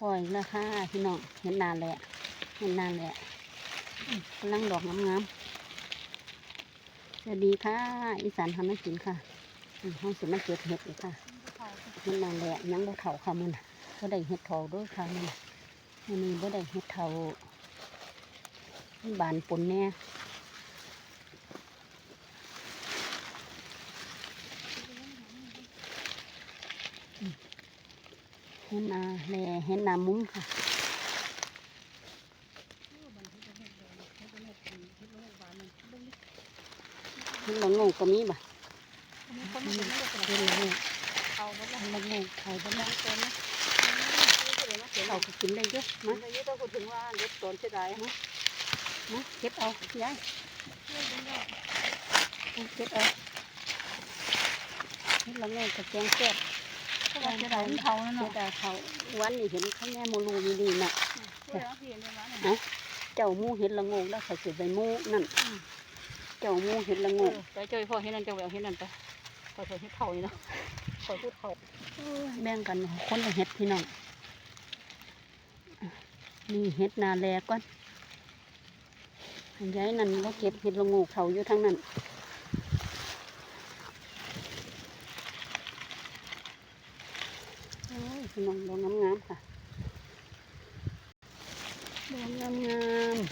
ปล่อยราคาพี่น้องเห็นนานแหละเห็นนานและอืมกำลังดอกงามๆสวัสดีค่ะ อีสานทำให้กินค่ะห้องสิมาเก็บเห็ดค่ะเห็นนานแหละยังบ่เถาค่ะมันบ่ได้เห็ดเถาด้วยค่ะมันมันนี้บ่ได้เห็ดเถาบานปนแน่ เห็นนาแหล่เห็นนามุ้งค่ะเห็นละโงูก็มีบ่เห็นละโงูเห็นละโงูเขาบ่ได้เขาก็กินได้เยอะมาอายุต้องพูดถึงว่าเล็บตนเสียดายมาเก็บเอายายเก็บเอาเห็นละโงูกับแกงแซ่บ เพราะว่าเสียดายมันเทานั่นเสียเนาะดายเขาวันนี้เห็นเขาแง่โมลูมีดีน่ะเสียดายที่เห็นในร้านเนี่ยเจ้าหมูเห็นละโงูแล้วเขาสิไปหมูนั่นเจ้าหมูเห็นละโงูไปเจอพ่อเห็นนั่นจะแหววเห็นนั่นไปพอเธอเห็นเท่านี่เนาะพอพูดเท่าแบ่งกันคนละเห็ดพี่น้องนี่เห็ดนาแลก่อนอันย้ายนั่นเราเก็บเห็ดละโงูเขาอยู่ทั้งนั้นโอ้ย พี่น้องดอกงามๆค่ะดอกงามๆ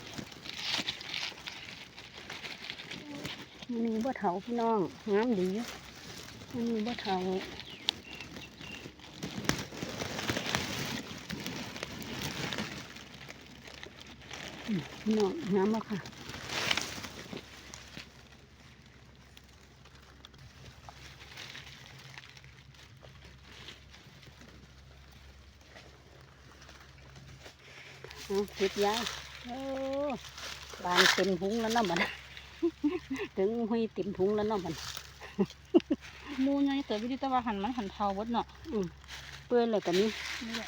มันมีบ่เถาพี่น้องงามดีมันมีบ่เถาพี่น้องน้ำแล้วค่ะ เอาเก็บยายโอ้บานเต็มถุงแล้วเนาะมันถึงหุยเต็มถุงแล้วเนาะมันมูไงเต๋อวิธีตะวันหันมันหันเทาบดเนาะเปื่อยเลยกันนี้นี่แหละ